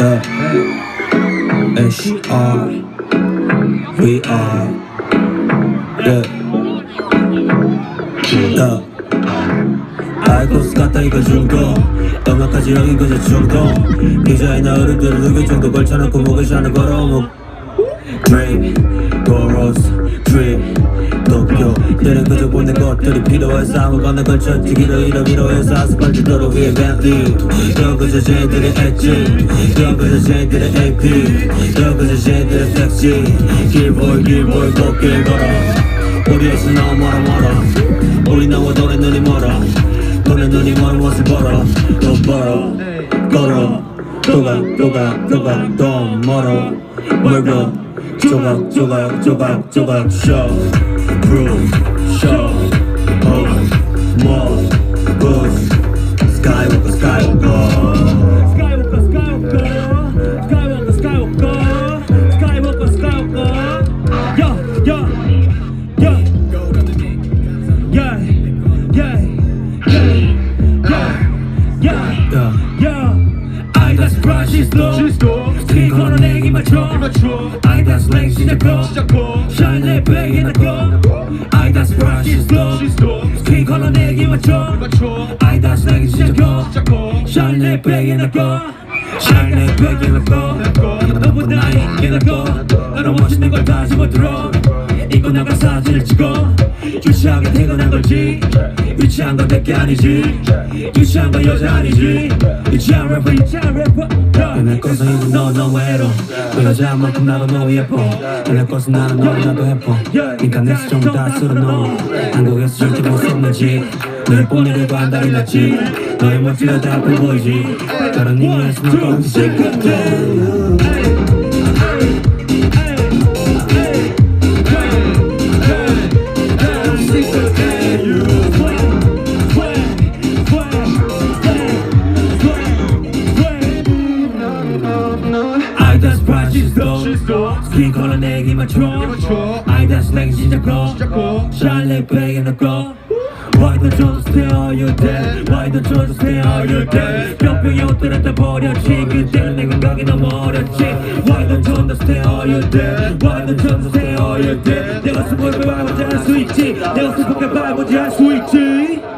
Yeah. HR. We are. Yeah. Yeah. 아이코스 같다 이거 중독 떠막하지 여긴 그저 중독 기자의 나 어른들은 의견 정도 걸쳐놓고 목을 샤는 걸어오목 Drip, Boros, Drip, 때는 그저 보낸 것들이 필요해서 아무거나 걸쳤지 길어 잃어 위로해서 아스팔트 도로 위에 벤tley 넌 그저 쟤들의 엣지. 넌 그저 쟤들의 AP 넌 그저 쟤들의 섹시. 길보이 길보이 걷길 걸어. 우리에서 너무 멀어 멀어. 우리 나와 너네 눈이 멀어. 너네 눈이 멀어 무엇을 벌어. 또 벌어. 걸어. 조각 조각 조각 더 멀어. 멀고. 조각 조각 조각 조각 show prove hold more push skywalker skywalker Skywalker, Skywalker, Skywalker, Skywalker, Skywalker, Skywalker. Yeah, yeah, yeah, yeah, yeah, yeah, yeah, yeah. yeah. I got surprise, she's slow. 스킨 걸어내기 맞춰. I got slang 시작고. Shine 내 베개 넣고. I got surprise, she's slow. 스킨 걸어내기 맞춰. Got slang 시작고. Shine 내 베개 넣고. 내 베개 넣고. 너보다 나에게 넣고. 너는 멋있는 걸 다시 못 들어. 입고 나가 사진을 찍어. 유치하게 태어난 걸지. 유치한 건 내게 아니지. 유치한 건 여자 아니지. 유치한 래퍼, 유치한 래퍼. 내 것은 이제 너 너무 해로 그 여자만큼 나도 너무 예뻐 내 것은 나는 너를 나도 예뻐 니가 내 수정 다 쓸어 넣어 한국에서 절대 못 썼는지 너의 뽐내려고 한 달이 났지 너의 멋지가 다 보이지 다른 got surprise, she's slow. 스킨 걸어 내기. I got slang 시작고. Shine like bag in the go. Why don't you just stay all you day? Why don't you just stay all you day? 병병이 옷들은 다 버렸지. 그때는 내 감각이 너무 어렸지. Why don't you just stay all you day? Why don't you just stay all you day? 내가 스포를 밟아보지 할수 있지. 내가 스포를 밟아보지 할수 있지.